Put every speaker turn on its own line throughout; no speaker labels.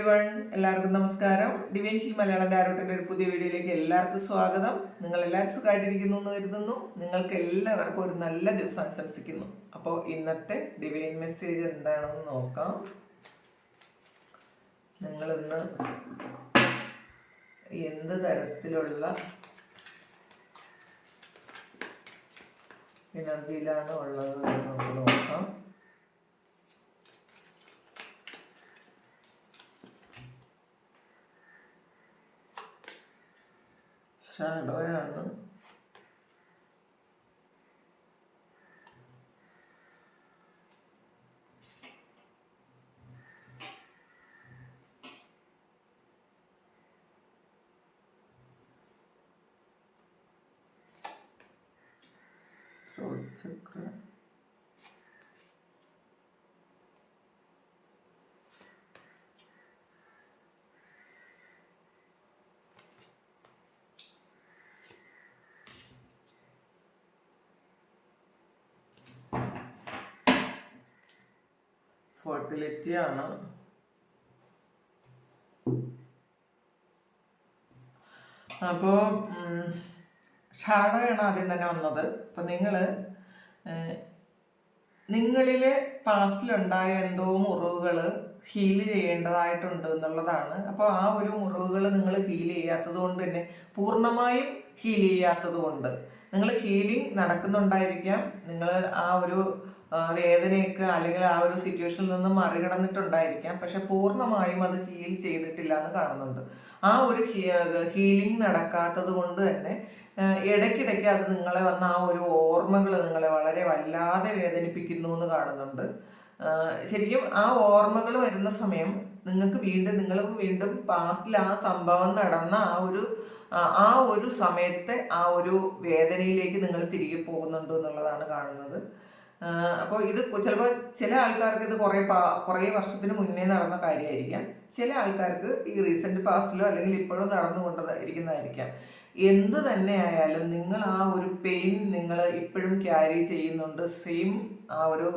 Every one എല്ലാവർക്കും നമസ്കാരം. Divine ഫിൽ മലയാളം ഡയറക്ടറിന്റെ ഒരു പുതിയ വീഡിയോയിലേക്ക് എല്ലാവർക്കും സ്വാഗതം. നിങ്ങൾ എല്ലാവരും സുഖമായിട്ടിരിക്കുന്നു എന്ന് കരുതുന്നു. നിങ്ങൾക്ക് എല്ലാവർക്കും ഒരു നല്ല ദിവസം ആശംസിക്കുന്നു. അപ്പോൾ ഇന്നത്തെ ഡിവൈൻ മെസ്സേജ് എന്താണെന്ന് നോക്കാം. നിങ്ങളിന്ന് എന്ത് തരത്തിലുള്ള എനർജിയിലാണ് ഉള്ളത് നമുക്ക് നോക്കാം ഷാഡോയാണ് ചക്ര ഫെർട്ടിലിറ്റി ആണ്. അപ്പോൾ ഷാഡോയാണ് ആദ്യം തന്നെ വന്നത്. അപ്പം നിങ്ങൾ നിങ്ങളിലെ പാസ്റ്റിലുണ്ടായ എന്തോ മുറിവുകൾ ഹീൽ ചെയ്യേണ്ടതായിട്ടുണ്ട് എന്നുള്ളതാണ്. അപ്പോൾ ആ ഒരു മുറിവുകൾ നിങ്ങൾ ഹീൽ ചെയ്യാത്തത് കൊണ്ട് തന്നെ പൂർണമായും ഹീൽ ചെയ്യാത്തത് കൊണ്ട്. നിങ്ങൾ ഹീലിംഗ് നടക്കുന്നുണ്ടായിരിക്കാം. നിങ്ങൾ ആ ഒരു വേദനയൊക്കെ അല്ലെങ്കിൽ ആ ഒരു സിറ്റുവേഷനിൽ നിന്ന് മറികടന്നിട്ടുണ്ടായിരിക്കാം. പക്ഷെ പൂർണമായും അത് ഹീൽ ചെയ്തിട്ടില്ല എന്ന് കാണുന്നുണ്ട്. ആ ഒരു ഹീലിംഗ് നടക്കാത്തത് കൊണ്ട് തന്നെ ഇടയ്ക്കിടയ്ക്ക് അത് നിങ്ങളെ വന്ന ആ ഒരു ഓർമ്മകൾ നിങ്ങളെ വളരെ വല്ലാതെ വേദനിപ്പിക്കുന്നു എന്ന് കാണുന്നുണ്ട്. ശരിക്കും ആ ഓർമ്മകൾ വരുന്ന സമയം നിങ്ങൾക്ക് വീണ്ടും നിങ്ങൾ വീണ്ടും പാസ്റ്റിൽ ആ സംഭവം നടന്ന ആ ഒരു ആ ഒരു സമയത്തെ ആ ഒരു വേദനയിലേക്ക് നിങ്ങൾ തിരികെ പോകുന്നുണ്ട് എന്നുള്ളതാണ് കാണുന്നത്. അപ്പോൾ ഇത് ചിലപ്പോൾ ചില ആൾക്കാർക്ക് ഇത് കുറേ പാ കുറേ വർഷത്തിന് മുന്നേ നടന്ന കാര്യമായിരിക്കാം. ചില ആൾക്കാർക്ക് ഈ റീസെന്റ് പാസ്റ്റിലോ അല്ലെങ്കിൽ ഇപ്പോഴും നടന്നുകൊണ്ടിരിക്കുന്നതായിരിക്കാം എന്ത് തന്നെ ആയാലും നിങ്ങൾ ആ ഒരു പെയിൻ നിങ്ങൾ ഇപ്പോഴും ക്യാരി ചെയ്യുന്നുണ്ട്. സെയിം ആ ഒരു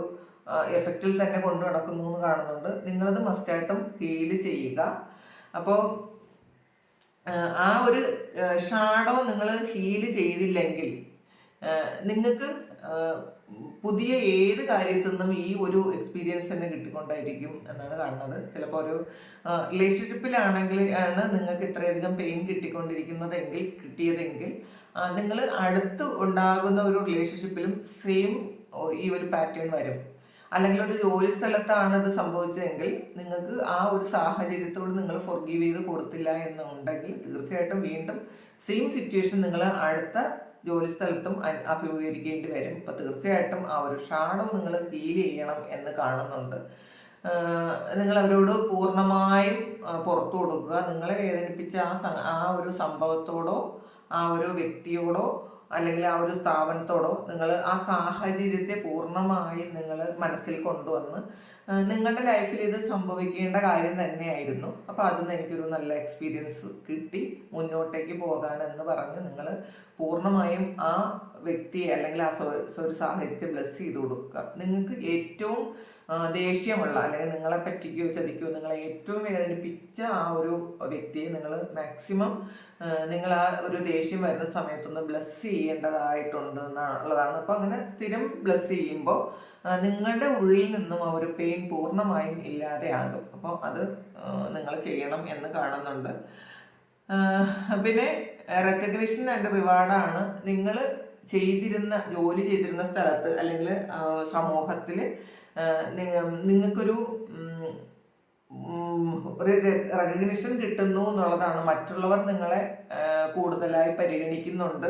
എഫക്റ്റിൽ തന്നെ കൊണ്ടു നടക്കുന്നു എന്ന് കാണുന്നുണ്ട്. നിങ്ങളത് മസ്റ്റായിട്ടും ഫീൽ ചെയ്യുക. അപ്പോൾ ആ ഒരു ഷാഡോ നിങ്ങൾ ഹീൽ ചെയ്തില്ലെങ്കിൽ നിങ്ങൾക്ക് പുതിയ ഏത് കാര്യത്തിൽ നിന്നും ഈ ഒരു എക്സ്പീരിയൻസ് തന്നെ കിട്ടിക്കൊണ്ടായിരിക്കും എന്നാണ് കാണുന്നത്. ചിലപ്പോൾ ഒരു റിലേഷൻഷിപ്പിലാണെങ്കിൽ ആണ് നിങ്ങൾക്ക് ഇത്രയധികം പെയിൻ കിട്ടിക്കൊണ്ടിരിക്കുന്നതെങ്കിൽ കിട്ടിയതെങ്കിൽ നിങ്ങൾ അടുത്ത് ഉണ്ടാകുന്ന ഒരു റിലേഷൻഷിപ്പിലും സെയിം ഈ ഒരു പാറ്റേൺ വരും. അല്ലെങ്കിൽ ഒരു ജോലി സ്ഥലത്താണ് ഇത് സംഭവിച്ചതെങ്കിൽ നിങ്ങൾക്ക് ആ ഒരു സാഹചര്യത്തോട് നിങ്ങൾ ഫൊർഗീവ് ചെയ്ത് കൊടുത്തില്ല എന്നുണ്ടെങ്കിൽ തീർച്ചയായിട്ടും വീണ്ടും സെയിം സിറ്റുവേഷൻ നിങ്ങൾ അടുത്ത ജോലി സ്ഥലത്തും അ- അഭിമുഖീകരിക്കേണ്ടി വരും. അപ്പോൾ തീർച്ചയായിട്ടും ആ ഒരു ക്ഷാണം നിങ്ങൾ ഫീൽ ചെയ്യണം എന്ന് കാണുന്നുണ്ട്. നിങ്ങൾ അവരോട് പൂർണമായും പുറത്തു കൊടുക്കുക. നിങ്ങളെ വേദനിപ്പിച്ച ആ ആ ഒരു സംഭവത്തോടോ ആ ഒരു വ്യക്തിയോടോ അല്ലെങ്കിൽ ആ ഒരു സ്ഥാപനത്തോടോ നിങ്ങൾ ആ സാഹചര്യത്തെ പൂർണമായും നിങ്ങൾ മനസ്സിൽ കൊണ്ടുവന്ന് നിങ്ങളുടെ ലൈഫിൽ ഇത് സംഭവിക്കേണ്ട കാര്യം തന്നെയായിരുന്നു. അപ്പോൾ അതിൽ നിന്ന് എനിക്കൊരു നല്ല എക്സ്പീരിയൻസ് കിട്ടി. മുന്നോട്ടേക്ക് പോകാനെന്ന് പറഞ്ഞ് നിങ്ങൾ പൂർണമായും ആ വ്യക്തിയെ അല്ലെങ്കിൽ ആ ഒരു സാഹചര്യത്തെ ബ്ലെസ് ചെയ്ത് കൊടുക്കുക. നിങ്ങൾക്ക് ഏറ്റവും ദേഷ്യമുള്ള അല്ലെങ്കിൽ നിങ്ങളെ പറ്റിക്കോ ചതിക്കോ നിങ്ങളെ ഏറ്റവും വേദനിപ്പിച്ച ആ ഒരു വ്യക്തിയെ നിങ്ങൾ മാക്സിമം നിങ്ങൾ ആ ഒരു ദേഷ്യം വരുന്ന സമയത്തൊന്ന് ബ്ലസ് ചെയ്യേണ്ടതായിട്ടുണ്ട് എന്നുള്ളതാണ് അപ്പോൾ അങ്ങനെ സ്ഥിരം ബ്ലസ് ചെയ്യുമ്പോൾ നിങ്ങളുടെ ഉള്ളിൽ നിന്നും ആ ഒരു പെയിൻ പൂർണമായും ഇല്ലാതെയാകും അപ്പോൾ അത് നിങ്ങൾ ചെയ്യണം എന്ന് കാണുന്നുണ്ട്. പിന്നെ റെക്കഗ്നിഷൻ ആൻഡ് റിവാർഡാണ് നിങ്ങൾ ചെയ്തിരുന്ന ജോലി ചെയ്തിരുന്ന സ്ഥലത്ത് അല്ലെങ്കിൽ സമൂഹത്തിൽ നിങ്ങൾക്കൊരു ഒരു റെക്കഗ്നിഷൻ കിട്ടുന്നു എന്നുള്ളതാണ്. മറ്റുള്ളവർ നിങ്ങളെ കൂടുതലായി പരിഗണിക്കുന്നുണ്ട്.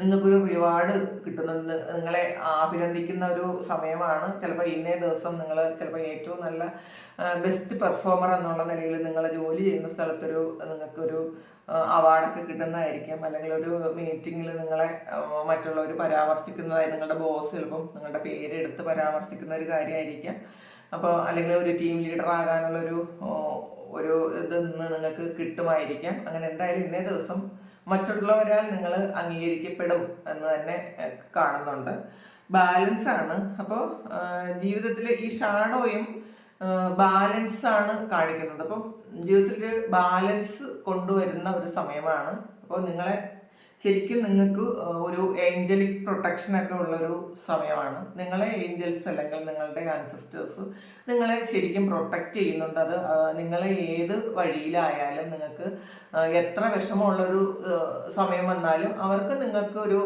നിങ്ങൾക്കൊരു റിവാർഡ് കിട്ടുന്നുണ്ട്. നിങ്ങളെ അഭിനന്ദിക്കുന്ന ഒരു സമയമാണ്. ചിലപ്പോൾ ഇന്നേ ദിവസം നിങ്ങൾ ചിലപ്പോൾ ഏറ്റവും നല്ല ബെസ്റ്റ് പെർഫോമർ എന്നുള്ള നിലയിൽ നിങ്ങൾ ജോലി ചെയ്യുന്ന സ്ഥലത്തൊരു നിങ്ങൾക്കൊരു അവാർഡൊക്കെ കിട്ടുന്നതായിരിക്കാം. അല്ലെങ്കിൽ ഒരു മീറ്റിങ്ങിൽ നിങ്ങളെ മറ്റുള്ളവർ പരാമർശിക്കുന്നതായി നിങ്ങളുടെ ബോസ് ചിലപ്പം നിങ്ങളുടെ പേരെടുത്ത് പരാമർശിക്കുന്ന ഒരു കാര്യമായിരിക്കാം. അപ്പോൾ അല്ലെങ്കിൽ ഒരു ടീം ലീഡർ ആകാനുള്ള ഒരു ഒരു ഇത് ഇന്ന് നിങ്ങൾക്ക് കിട്ടുമായിരിക്കാം. അങ്ങനെ എന്തായാലും ഇന്നേ ദിവസം മറ്റുള്ളവരാൽ നിങ്ങൾ അംഗീകരിക്കപ്പെടും എന്ന് തന്നെ കാണുന്നുണ്ട്. ബാലൻസ് ആണ്. അപ്പോൾ ജീവിതത്തിൽ ഈ ഷാഡോയും ബാലൻസ് ആണ് കാണിക്കുന്നത്. അപ്പം ജീവിതത്തിൽ ബാലൻസ് കൊണ്ടുവരുന്ന ഒരു സമയമാണ്. അപ്പോൾ നിങ്ങളെ ശരിക്കും നിങ്ങൾക്ക് ഒരു ഏഞ്ചലിക് പ്രൊട്ടക്ഷൻ ഒക്കെ ഉള്ളൊരു സമയമാണ്. നിങ്ങളെ ഏഞ്ചൽസ് അല്ലെങ്കിൽ നിങ്ങളുടെ ആൻസിസ്റ്റേഴ്സ് നിങ്ങളെ ശരിക്കും പ്രൊട്ടക്റ്റ് ചെയ്യുന്നുണ്ട്. അത് നിങ്ങൾ ഏത് വഴിയിലായാലും നിങ്ങൾക്ക് എത്ര വിഷമമുള്ളൊരു സമയം വന്നാലും അവർക്ക് നിങ്ങൾക്ക് ഒരു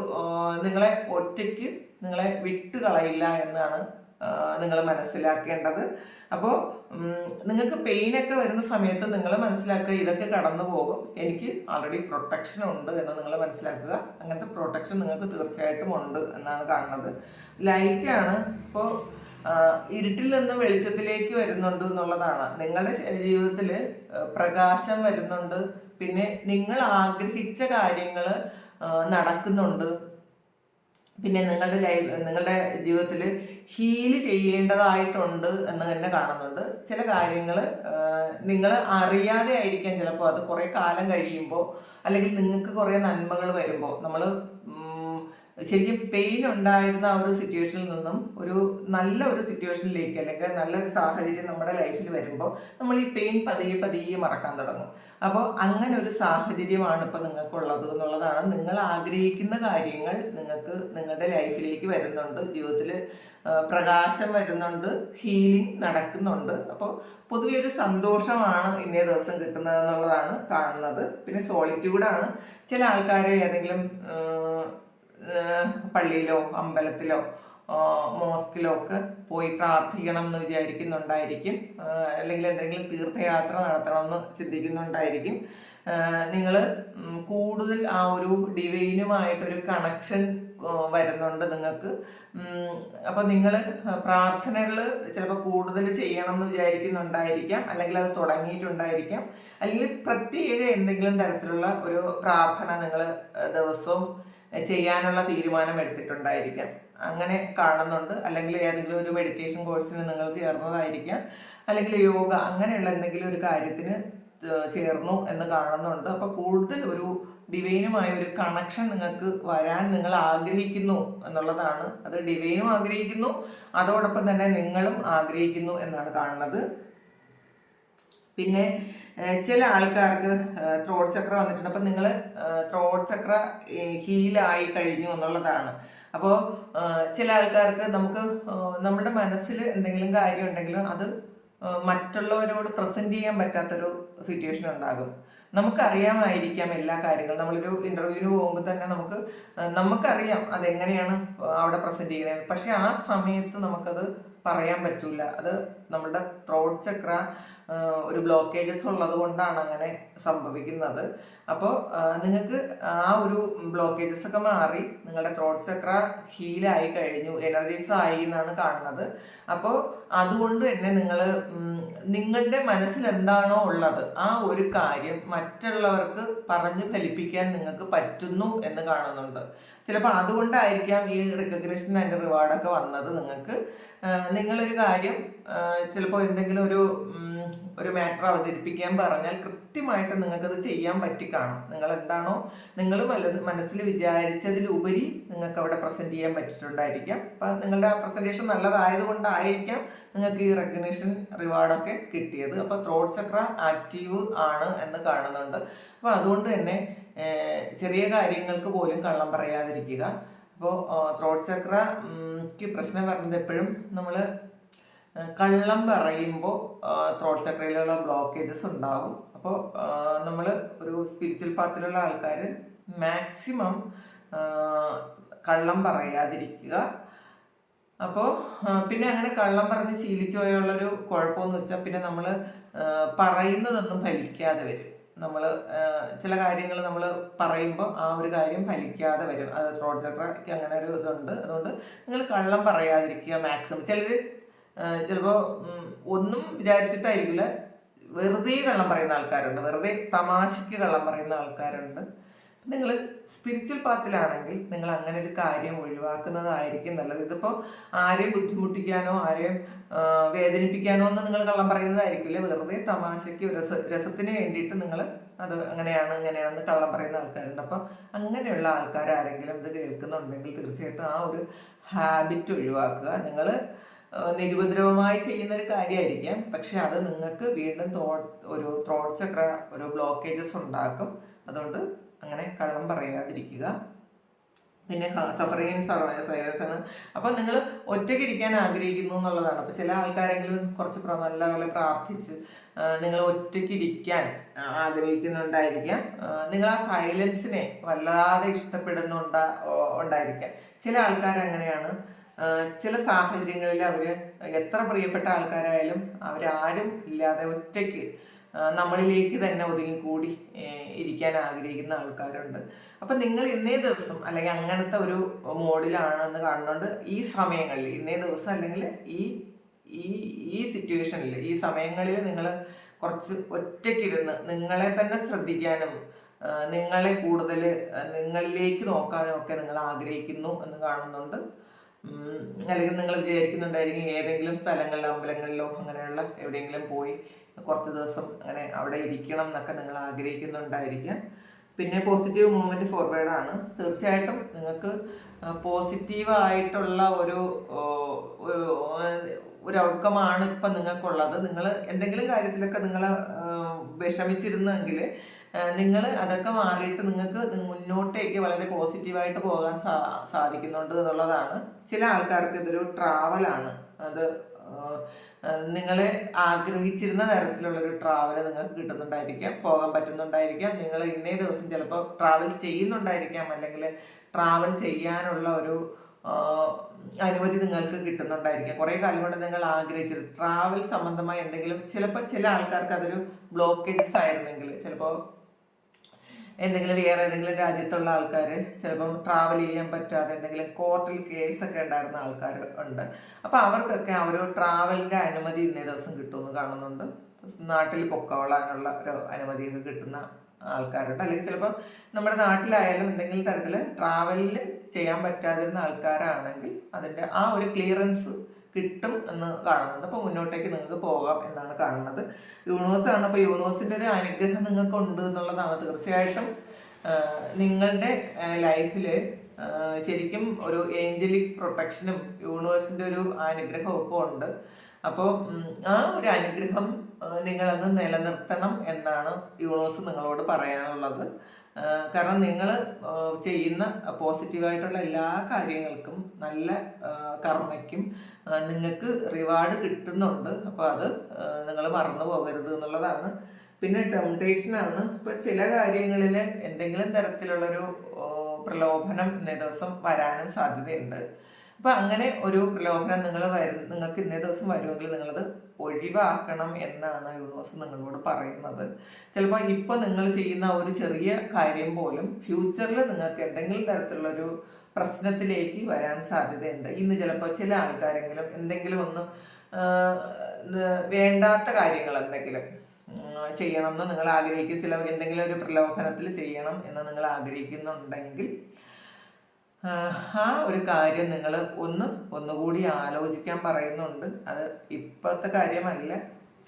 നിങ്ങളെ ഒറ്റയ്ക്ക് നിങ്ങളെ വിട്ട് കളയില്ല എന്നാണ് നിങ്ങൾ മനസ്സിലാക്കേണ്ടത്. അപ്പോൾ നിങ്ങൾക്ക് പെയിനൊക്കെ വരുന്ന സമയത്ത് നിങ്ങൾ മനസ്സിലാക്കുക ഇതൊക്കെ കടന്നു പോകും. എനിക്ക് ആൾറെഡി പ്രൊട്ടക്ഷൻ ഉണ്ട് എന്ന് നിങ്ങൾ മനസ്സിലാക്കുക. അങ്ങനത്തെ പ്രൊട്ടക്ഷൻ നിങ്ങൾക്ക് തീർച്ചയായിട്ടും ഉണ്ട് എന്നാണ് കാണുന്നത്. ലൈറ്റാണ് ഇപ്പോൾ ഇരുട്ടിൽ നിന്ന് വെളിച്ചത്തിലേക്ക് വരുന്നുണ്ട് എന്നുള്ളതാണ്. നിങ്ങളുടെ ജീവിതത്തിൽ പ്രകാശം വരുന്നുണ്ട്. പിന്നെ നിങ്ങൾ ആഗ്രഹിച്ച കാര്യങ്ങൾ നടക്കുന്നുണ്ട്. പിന്നെ നിങ്ങളുടെ ലൈ നിങ്ങളുടെ ജീവിതത്തിൽ ഹീൽ ചെയ്യേണ്ടതായിട്ടുണ്ട് എന്ന് തന്നെ കാണുന്നുണ്ട്. ചില കാര്യങ്ങൾ നിങ്ങൾ അറിയാതെ ആയിരിക്കാം ചിലപ്പോൾ അത് കുറേ കാലം കഴിയുമ്പോൾ അല്ലെങ്കിൽ നിങ്ങൾക്ക് കുറേ നന്മകൾ വരുമ്പോൾ നമ്മൾ ശരിക്കും പെയിൻ ഉണ്ടായിരുന്ന ആ ഒരു സിറ്റുവേഷനിൽ നിന്നും ഒരു നല്ല ഒരു സിറ്റുവേഷനിലേക്ക് അല്ലെങ്കിൽ നല്ലൊരു സാഹചര്യം നമ്മുടെ ലൈഫിൽ വരുമ്പോൾ നമ്മൾ ഈ പെയിൻ പതിയെ പതിയെ മറക്കാൻ തുടങ്ങും. അപ്പോൾ അങ്ങനെ ഒരു സാഹചര്യമാണ് ഇപ്പം നിങ്ങൾക്കുള്ളത് എന്നുള്ളതാണ്. നിങ്ങൾ ആഗ്രഹിക്കുന്ന കാര്യങ്ങൾ നിങ്ങൾക്ക് നിങ്ങളുടെ ലൈഫിലേക്ക് വരുന്നുണ്ട്. ജീവിതത്തിൽ പ്രകാശം വരുന്നുണ്ട്. ഹീലിംഗ് നടക്കുന്നുണ്ട്. അപ്പോൾ പൊതുവെ ഒരു സന്തോഷമാണ് ഇന്നേ ദിവസം കിട്ടുന്നത് എന്നുള്ളതാണ് കാണുന്നത്. പിന്നെ സോളിറ്റ്യൂഡാണ് ചില ആൾക്കാർ ഏതെങ്കിലും പള്ളിയിലോ അമ്പലത്തിലോ മോസ്കിലോ ഒക്കെ പോയി പ്രാർത്ഥിക്കണം എന്ന് വിചാരിക്കുന്നുണ്ടായിരിക്കും അല്ലെങ്കിൽ എന്തെങ്കിലും തീർത്ഥയാത്ര നടത്തണം നടത്തണമെന്ന് ചിന്തിക്കുന്നുണ്ടായിരിക്കും. നിങ്ങൾ കൂടുതൽ ആ ഒരു ഡിവൈനുമായിട്ടൊരു കണക്ഷൻ വരുന്നുണ്ട് നിങ്ങൾക്ക്. അപ്പോൾ നിങ്ങൾ പ്രാർത്ഥനകൾ ചിലപ്പോൾ കൂടുതൽ ചെയ്യണം എന്ന് വിചാരിക്കുന്നുണ്ടായിരിക്കാം. അല്ലെങ്കിൽ അത് തുടങ്ങിയിട്ടുണ്ടായിരിക്കാം. അല്ലെങ്കിൽ പ്രത്യേക എന്തെങ്കിലും തരത്തിലുള്ള ഒരു പ്രാർത്ഥന നിങ്ങൾ ദിവസവും ചെയ്യാനുള്ള തീരുമാനം എടുത്തിട്ടുണ്ടായിരിക്കാം. അങ്ങനെ കാണുന്നുണ്ട്. അല്ലെങ്കിൽ ഏതെങ്കിലും ഒരു മെഡിറ്റേഷൻ കോഴ്സിന് നിങ്ങൾ ചേർന്നതായിരിക്കാം. അല്ലെങ്കിൽ യോഗ അങ്ങനെയുള്ള എന്തെങ്കിലും ഒരു കാര്യത്തിന് ചേർന്നു എന്ന് കാണുന്നുണ്ട്. അപ്പോൾ കൂടുതൽ ഒരു ഡിവൈനുമായ ഒരു കണക്ഷൻ നിങ്ങൾക്ക് വരാൻ നിങ്ങൾ ആഗ്രഹിക്കുന്നു എന്നുള്ളതാണ്. അത് ഡിവൈനും ആഗ്രഹിക്കുന്നു. അതോടൊപ്പം തന്നെ നിങ്ങളും ആഗ്രഹിക്കുന്നു എന്നാണ് കാണുന്നത്. പിന്നെ ചില ആൾക്കാർക്ക് ത്രോട്ട് ചക്ര വന്നിട്ടുണ്ട്. അപ്പം നിങ്ങൾ ത്രോട്ട് ചക്ര ഹീലായി കഴിഞ്ഞു എന്നുള്ളതാണ്. അപ്പോൾ ചില ആൾക്കാർക്ക് നമുക്ക് നമ്മുടെ മനസ്സിൽ എന്തെങ്കിലും കാര്യം ഉണ്ടെങ്കിലും അത് മറ്റുള്ളവരോട് പ്രസന്റ് ചെയ്യാൻ പറ്റാത്തൊരു സിറ്റുവേഷൻ ഉണ്ടാകും. നമുക്കറിയാമായിരിക്കാം എല്ലാ കാര്യങ്ങളും. നമ്മളൊരു ഇന്റർവ്യൂവിന് പോകുമ്പോൾ തന്നെ നമുക്ക് നമുക്കറിയാം അതെങ്ങനെയാണ് അവിടെ പ്രസന്റ് ചെയ്യണത് പക്ഷെ ആ സമയത്ത് നമുക്കത് പറയാൻ പറ്റൂല. അത് നമ്മുടെ ത്രോട്ട് ചക്ര ഒരു ബ്ലോക്കേജസ് ഉള്ളത് കൊണ്ടാണ് അങ്ങനെ സംഭവിക്കുന്നത്. അപ്പോൾ നിങ്ങൾക്ക് ആ ഒരു ബ്ലോക്കേജസ് ഒക്കെ മാറി നിങ്ങളുടെ ത്രോട്ട് ചക്ര ഹീലായി കഴിഞ്ഞു എനർജീസ് ആയി എന്നാണ് കാണുന്നത്. അപ്പോൾ അതുകൊണ്ട് തന്നെ നിങ്ങൾ നിങ്ങളുടെ മനസ്സിൽ എന്താണോ ഉള്ളത് ആ ഒരു കാര്യം മറ്റുള്ളവർക്ക് പറഞ്ഞു ഫലിപ്പിക്കാൻ നിങ്ങൾക്ക് പറ്റുന്നു എന്ന് കാണുന്നുണ്ട്. ചിലപ്പോൾ അതുകൊണ്ടായിരിക്കാം ഈ റിക്കഗ്നിഷൻ ആൻഡ് റിവാർഡൊക്കെ വന്നത് നിങ്ങൾക്ക്. നിങ്ങളൊരു കാര്യം ചിലപ്പോൾ എന്തെങ്കിലും ഒരു ഒരു മാറ്റർ അവതരിപ്പിക്കാൻ പറഞ്ഞാൽ കൃത്യമായിട്ട് നിങ്ങൾക്കത് ചെയ്യാൻ പറ്റിക്കാണും നിങ്ങൾ എന്താണോ നിങ്ങൾ മനസ്സിൽ വിചാരിച്ചതിലുപരി നിങ്ങൾക്ക് അവിടെ പ്രസന്റ് ചെയ്യാൻ പറ്റിയിട്ടുണ്ടായിരിക്കാം. അപ്പം നിങ്ങളുടെ ആ പ്രസന്റേഷൻ നല്ലതായതുകൊണ്ടായിരിക്കാം നിങ്ങൾക്ക് ഈ റെക്കഗ്നേഷൻ റിവാർഡൊക്കെ കിട്ടിയത്. അപ്പോൾ ത്രോട്ട് ചക്ര ആക്റ്റീവ് ആണ് എന്ന് കാണുന്നുണ്ട്. അപ്പോൾ അതുകൊണ്ട് തന്നെ ചെറിയ കാര്യങ്ങൾക്ക് പോലും കള്ളം പറയാതിരിക്കുക. അപ്പോൾ ത്രോട്ട് ചക്രയ്ക്ക് ക്ക് പ്രശ്നം വരുന്നത് എപ്പോഴും നമ്മൾ കള്ളം പറയുമ്പോൾ ത്രോട്ട് ചക്രയിലുള്ള ബ്ലോക്കേജസ് ഉണ്ടാവും. അപ്പോൾ നമ്മൾ ഒരു സ്പിരിച്വൽ പാത്തിലുള്ള ആൾക്കാർ മാക്സിമം കള്ളം പറയാതിരിക്കുക. അപ്പോൾ പിന്നെ അങ്ങനെ കള്ളം പറഞ്ഞ് ശീലിച്ചു പോയുള്ളൊരു കുഴപ്പമെന്ന് വെച്ചാൽ പിന്നെ നമ്മൾ പറയുന്നതൊന്നും ഫലിക്കാതെ വരും. നമ്മൾ ചില കാര്യങ്ങൾ നമ്മൾ പറയുമ്പോൾ ആ ഒരു കാര്യം ഫലിക്കാതെ വരും. അത് ത്രോട്ട് ചക്രയ്ക്ക് അങ്ങനെ ഒരു ഇതുണ്ട്. അതുകൊണ്ട് നിങ്ങൾ കള്ളം പറയാതിരിക്കുക മാക്സിമം ചിലർ ചിലപ്പോൾ ഒന്നും വിചാരിച്ചിട്ടായിരിക്കില്ല. വെറുതെ കള്ളം പറയുന്ന ആൾക്കാരുണ്ട്. വെറുതെ തമാശയ്ക്ക് കള്ളം പറയുന്ന ആൾക്കാരുണ്ട്. നിങ്ങൾ സ്പിരിച്വൽ പാത്തിലാണെങ്കിൽ നിങ്ങൾ അങ്ങനെ ഒരു കാര്യം ഒഴിവാക്കുന്നതായിരിക്കും നല്ലത്. ഇതിപ്പോൾ ആരെയും ബുദ്ധിമുട്ടിക്കാനോ ആരെയും വേദനിപ്പിക്കാനോ ഒന്നും നിങ്ങൾ കള്ളം പറയുന്നതായിരിക്കില്ല. വെറുതെ തമാശയ്ക്ക് രസ രസത്തിന് വേണ്ടിയിട്ട് നിങ്ങൾ അത് അങ്ങനെയാണ് അങ്ങനെയാണെന്ന് കള്ളം പറയുന്ന ആൾക്കാരുണ്ട്. അപ്പം അങ്ങനെയുള്ള ആൾക്കാർ ആരെങ്കിലും ഇത് കേൾക്കുന്നുണ്ടെങ്കിൽ തീർച്ചയായിട്ടും ആ ഒരു ഹാബിറ്റ് ഒഴിവാക്കുക. നിങ്ങൾ നിരുപദ്രവമായി ചെയ്യുന്ന ഒരു കാര്യമായിരിക്കാം പക്ഷെ അത് നിങ്ങൾക്ക് വീണ്ടും തോ ഒരു ത്രോട്ട് ചക്ര ഒരു ബ്ലോക്കേജസ് ഉണ്ടാക്കും. അതുകൊണ്ട് അങ്ങനെ കള്ളം പറയാതിരിക്കുക. പിന്നെ സഫറിങ് സൈലൻസ് ആണ്. അപ്പോൾ നിങ്ങൾ ഒറ്റയ്ക്ക് ഇരിക്കാൻ ആഗ്രഹിക്കുന്നു എന്നുള്ളതാണ്. അപ്പോൾ ചില ആൾക്കാരെങ്കിലും കുറച്ച് നല്ല നല്ലപോലെ പ്രാർത്ഥിച്ച് നിങ്ങൾ ഒറ്റയ്ക്ക് ഇരിക്കാൻ ആഗ്രഹിക്കുന്നുണ്ടായിരിക്കാം. നിങ്ങൾ ആ സൈലൻസിനെ വല്ലാതെ ഇഷ്ടപ്പെടുന്നുണ്ട ഉണ്ടായിരിക്കാം. ചില ആൾക്കാർ അങ്ങനെയാണ്. ചില സാഹചര്യങ്ങളിൽ അവർ എത്ര പ്രിയപ്പെട്ട ആൾക്കാരായാലും അവരാരും ഇല്ലാതെ ഒറ്റയ്ക്ക് നമ്മളിലേക്ക് തന്നെ ഒതുങ്ങിക്കൂടി കൂടി ഇരിക്കാൻ ആഗ്രഹിക്കുന്ന ആൾക്കാരുണ്ട്. അപ്പൊ നിങ്ങൾ ഇന്നേ ദിവസം അല്ലെങ്കിൽ അങ്ങനത്തെ ഒരു മോഡിലാണെന്ന് കാണുന്നുണ്ട് ഈ സമയങ്ങളിൽ ഇന്നേ ദിവസം അല്ലെങ്കിൽ ഈ ഈ ഈ സിറ്റുവേഷനിൽ ഈ സമയങ്ങളിൽ നിങ്ങൾ കുറച്ച് ഒറ്റയ്ക്കിരുന്ന് നിങ്ങളെ തന്നെ ശ്രദ്ധിക്കാനും നിങ്ങളെ കൂടുതൽ നിങ്ങളിലേക്ക് നോക്കാനും ഒക്കെ നിങ്ങൾ ആഗ്രഹിക്കുന്നു എന്ന് കാണുന്നുണ്ട് അല്ലെങ്കിൽ നിങ്ങൾ വിചാരിക്കുന്നുണ്ടായിരിക്കും ഏതെങ്കിലും സ്ഥലങ്ങളിലോ അമ്പലങ്ങളിലോ അങ്ങനെയുള്ള എവിടെയെങ്കിലും പോയി കുറച്ച് ദിവസം അങ്ങനെ അവിടെ ഇരിക്കണം എന്നൊക്കെ നിങ്ങൾ ആഗ്രഹിക്കുന്നുണ്ടായിരിക്കാം. പിന്നെ പോസിറ്റീവ് മൂവ്മെന്റ് ഫോർവേഡ് ആണ്. തീർച്ചയായിട്ടും നിങ്ങൾക്ക് പോസിറ്റീവ് ആയിട്ടുള്ള ഒരു- ഒരു ഔട്ട്കമാണ് ഇപ്പം നിങ്ങൾക്കുള്ളത്. നിങ്ങൾ എന്തെങ്കിലും കാര്യത്തിലൊക്കെ നിങ്ങൾ വിഷമിച്ചിരുന്നെങ്കിൽ നിങ്ങൾ അതൊക്കെ മാറിയിട്ട് നിങ്ങൾക്ക് മുന്നോട്ടേക്ക് വളരെ പോസിറ്റീവായിട്ട് പോകാൻ സാ സാധിക്കുന്നുണ്ട് എന്നുള്ളതാണ്. ചില ആൾക്കാർക്ക് ഇതൊരു ട്രാവലാണ്. അത് നിങ്ങളെ ആഗ്രഹിച്ചിരുന്ന തരത്തിലുള്ള ഒരു ട്രാവൽ നിങ്ങൾക്ക് കിട്ടുന്നുണ്ടായിരിക്കാം പോകാൻ പറ്റുന്നുണ്ടായിരിക്കാം. നിങ്ങൾ ഇന്നേ ദിവസം ചിലപ്പോൾ ട്രാവൽ ചെയ്യുന്നുണ്ടായിരിക്കാം അല്ലെങ്കിൽ ട്രാവൽ ചെയ്യാനുള്ള ഒരു അനുമതി നിങ്ങൾക്ക് കിട്ടുന്നുണ്ടായിരിക്കാം. കുറേ കാലം കൊണ്ട് നിങ്ങൾ ആഗ്രഹിച്ചത് ട്രാവൽ സംബന്ധമായി എന്തെങ്കിലും ചിലപ്പോൾ ചില ആൾക്കാർക്ക് അതൊരു ബ്ലോക്കേജസ് ആയിരുന്നെങ്കിൽ ചിലപ്പോൾ എന്തെങ്കിലും വേറെ ഏതെങ്കിലും രാജ്യത്തുള്ള ആൾക്കാർ ചിലപ്പം ട്രാവൽ ചെയ്യാൻ പറ്റാതെ എന്തെങ്കിലും കോർട്ടിൽ കേസൊക്കെ ഉണ്ടായിരുന്ന ആൾക്കാർ ഉണ്ട്. അപ്പോൾ അവർക്കൊക്കെ ഒരു ട്രാവലിന്റെ അനുമതി ഇന്നേ ദിവസം കിട്ടുമെന്ന് കാണുന്നുണ്ട്. നാട്ടിൽ പൊക്കോളാനുള്ള ഒരു അനുമതിയൊക്കെ കിട്ടുന്ന ആൾക്കാരുണ്ട്. അല്ലെങ്കിൽ ചിലപ്പം നമ്മുടെ നാട്ടിലായാലും എന്തെങ്കിലും തരത്തിൽ ട്രാവലിൽ ചെയ്യാൻ പറ്റാതിരുന്ന ആൾക്കാരാണെങ്കിൽ അതിന്റെ ആ ഒരു ക്ലിയറൻസ് കിട്ടും എന്ന് കാണുന്നുണ്ട്. അപ്പോൾ മുന്നോട്ടേക്ക് നിങ്ങൾക്ക് പോകാം എന്നാണ് കാണുന്നത്. യൂണിവേഴ്സ് ആണ് അപ്പോൾ യൂണിവേഴ്സിന്റെ ഒരു അനുഗ്രഹം നിങ്ങൾക്ക് ഉണ്ട് എന്നുള്ളതാണ്. തീർച്ചയായിട്ടും നിങ്ങളുടെ ലൈഫിൽ ശരിക്കും ഒരു ഏഞ്ചലിക് പ്രൊട്ടക്ഷനും യൂണിവേഴ്സിന്റെ ഒരു അനുഗ്രഹവും ഒക്കെ ഉണ്ട് അപ്പോൾ ആ ഒരു അനുഗ്രഹം നിങ്ങളത് നിലനിർത്തണം എന്നാണ് യൂണിവേഴ്സ് നിങ്ങളോട് പറയാനുള്ളത്. കാരണം നിങ്ങൾ ചെയ്യുന്ന പോസിറ്റീവായിട്ടുള്ള എല്ലാ കാര്യങ്ങൾക്കും നല്ല കർമ്മയ്ക്കും നിങ്ങൾക്ക് റിവാർഡ് കിട്ടുന്നുണ്ട്. അപ്പോൾ അത് നിങ്ങൾ മറന്നു പോകരുത് എന്നുള്ളതാണ്. പിന്നെ ടെംപ്ടേഷനാണ് ഇപ്പോൾ ചില കാര്യങ്ങളിൽ എന്തെങ്കിലും തരത്തിലുള്ളൊരു പ്രലോഭനം ഇന്നേ ദിവസം വരാനും സാധ്യതയുണ്ട്. അപ്പൊ അങ്ങനെ ഒരു പ്രലോഭനം നിങ്ങൾ വരും നിങ്ങൾക്ക് ഇന്നേ ദിവസം വരുമെങ്കിൽ നിങ്ങളത് ഒഴിവാക്കണം എന്നാണ് യൂണിവേഴ്സ് നിങ്ങളോട് പറയുന്നത്. ചിലപ്പോൾ ഇപ്പൊ നിങ്ങൾ ചെയ്യുന്ന ഒരു ചെറിയ കാര്യം പോലും ഫ്യൂച്ചറിൽ നിങ്ങൾക്ക് എന്തെങ്കിലും തരത്തിലുള്ളൊരു പ്രശ്നത്തിലേക്ക് വരാൻ സാധ്യതയുണ്ട്. ഇന്ന് ചിലപ്പോൾ ചില ആൾക്കാരെങ്കിലും എന്തെങ്കിലും ഒന്ന് വേണ്ടാത്ത കാര്യങ്ങൾ എന്തെങ്കിലും ചെയ്യണം എന്ന് നിങ്ങൾ ആഗ്രഹിക്കും. ചില എന്തെങ്കിലും ഒരു പ്രലോഭനത്തിൽ ചെയ്യണം എന്ന് നിങ്ങൾ ആഗ്രഹിക്കുന്നുണ്ടെങ്കിൽ ആ, ഒരു കാര്യം നിങ്ങൾ ഒന്ന് ഒന്നുകൂടി ആലോചിക്കാൻ പറയുന്നുണ്ട്. അത് ഇപ്പോഴത്തെ കാര്യമല്ല.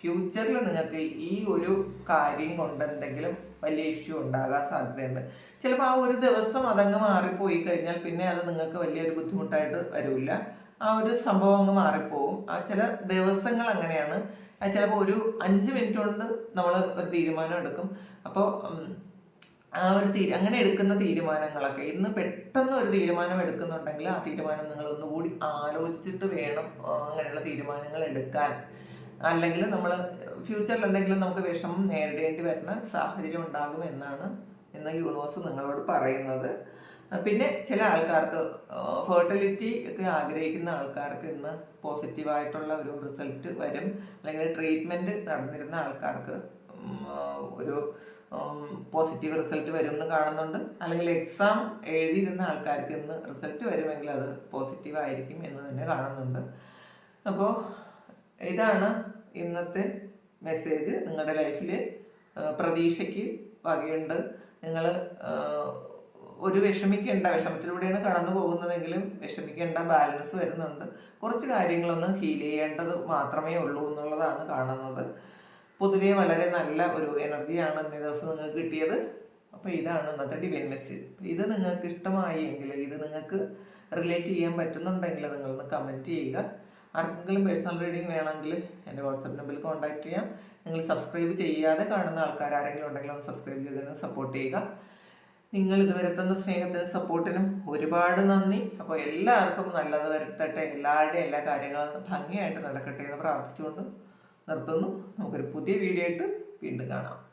ഫ്യൂച്ചറിൽ നിങ്ങൾക്ക് ഈ ഒരു കാര്യം കൊണ്ട് എന്തെങ്കിലും വലിയ ഇഷ്യൂ ഉണ്ടാകാൻ സാധ്യതയുണ്ട്. ചിലപ്പോൾ ആ ഒരു ദിവസം അതങ്ങ് മാറിപ്പോയി കഴിഞ്ഞാൽ പിന്നെ അത് നിങ്ങൾക്ക് വലിയൊരു ബുദ്ധിമുട്ടായിട്ട് വരില്ല. ആ ഒരു സംഭവം അങ്ങ് മാറിപ്പോവും. ആ ചില ദിവസങ്ങൾ അങ്ങനെയാണ്. ചിലപ്പോൾ ഒരു അഞ്ച് മിനിറ്റ് കൊണ്ട് നമ്മൾ ഒരു തീരുമാനം എടുക്കും. അപ്പോൾ ആ ഒരു തീ അങ്ങനെ എടുക്കുന്ന തീരുമാനങ്ങളൊക്കെ ഇന്ന് പെട്ടെന്ന് ഒരു തീരുമാനം എടുക്കുന്നുണ്ടെങ്കിൽ ആ തീരുമാനം നിങ്ങൾ ഒന്നുകൂടി ആലോചിച്ചിട്ട് വേണം അങ്ങനെയുള്ള തീരുമാനങ്ങൾ എടുക്കാൻ. അല്ലെങ്കിൽ നമ്മൾ ഫ്യൂച്ചറിൽ എന്തെങ്കിലും നമുക്ക് വിഷമം നേരിടേണ്ടി വരുന്ന സാഹചര്യം ഉണ്ടാകും എന്നാണ് ഇന്ന് യൂണിവേഴ്സ് നിങ്ങളോട് പറയുന്നത്. പിന്നെ ചില ആൾക്കാർക്ക് ഫെർട്ടിലിറ്റി ഒക്കെ ആഗ്രഹിക്കുന്ന ആൾക്കാർക്ക് ഇന്ന് പോസിറ്റീവായിട്ടുള്ള ഒരു റിസൾട്ട് വരും. അല്ലെങ്കിൽ ട്രീറ്റ്മെന്റ് നടന്നിരുന്ന ആൾക്കാർക്ക് ഒരു പോസിറ്റീവ് റിസൾട്ട് വരുമെന്ന് കാണുന്നുണ്ട്. അല്ലെങ്കിൽ എക്സാം എഴുതിയിരുന്ന ആൾക്കാർക്ക് ഇന്ന് റിസൾട്ട് വരുമെങ്കിൽ അത് പോസിറ്റീവ് ആയിരിക്കും എന്ന് തന്നെ കാണുന്നുണ്ട്. അപ്പോൾ ഇതാണ് ഇന്നത്തെ മെസ്സേജ്. നിങ്ങളുടെ ലൈഫിൽ പ്രതീക്ഷയ്ക്ക് വകയുണ്ട്. നിങ്ങൾ ഒരു വിഷമിക്കേണ്ട വിഷമത്തിലൂടെയാണ് കടന്നു പോകുന്നതെങ്കിലും വിഷമിക്കേണ്ട ബാലൻസ് വരുന്നുണ്ട്. കുറച്ച് കാര്യങ്ങളൊന്ന് ഹീൽ ചെയ്യേണ്ടത് മാത്രമേ ഉള്ളൂ എന്നുള്ളതാണ് കാണുന്നത്. പൊതുവേ വളരെ നല്ല ഒരു എനർജിയാണ് ഇന്നേ ദിവസം നിങ്ങൾക്ക് കിട്ടിയത്. അപ്പോൾ ഇതാണ് ഇന്നത്തെ ഡിവൈൻ മെസ്സേജ് ഇത് നിങ്ങൾക്ക് ഇഷ്ടമായി എങ്കിൽ ഇത് നിങ്ങൾക്ക് റിലേറ്റ് ചെയ്യാൻ പറ്റുന്നുണ്ടെങ്കിൽ നിങ്ങളൊന്ന് കമന്റ് ചെയ്യുക. ആർക്കെങ്കിലും പേഴ്സണൽ റീഡിംഗ് വേണമെങ്കിൽ എന്റെ വാട്സപ്പ് നമ്പറിൽ കോൺടാക്ട് ചെയ്യാം. നിങ്ങൾ സബ്സ്ക്രൈബ് ചെയ്യാതെ കാണുന്ന ആൾക്കാർ ആരെങ്കിലും ഉണ്ടെങ്കിൽ ഒന്ന് സബ്സ്ക്രൈബ് ചെയ്തതിന് സപ്പോർട്ട് ചെയ്യുക. നിങ്ങൾ ഇതുവരെ തന്ന സ്നേഹത്തിനും സപ്പോർട്ടിനും ഒരുപാട് നന്ദി. അപ്പോൾ എല്ലാവർക്കും നല്ലത് വരുത്തട്ടെ എല്ലാവരുടെയും എല്ലാ കാര്യങ്ങളും ഭംഗിയായിട്ട് നടക്കട്ടെ എന്ന് പ്രാർത്ഥിച്ചുകൊണ്ട് നിർത്തുന്നു. നമുക്കൊരു പുതിയ വീഡിയോ ആയിട്ട് വീണ്ടും കാണാം.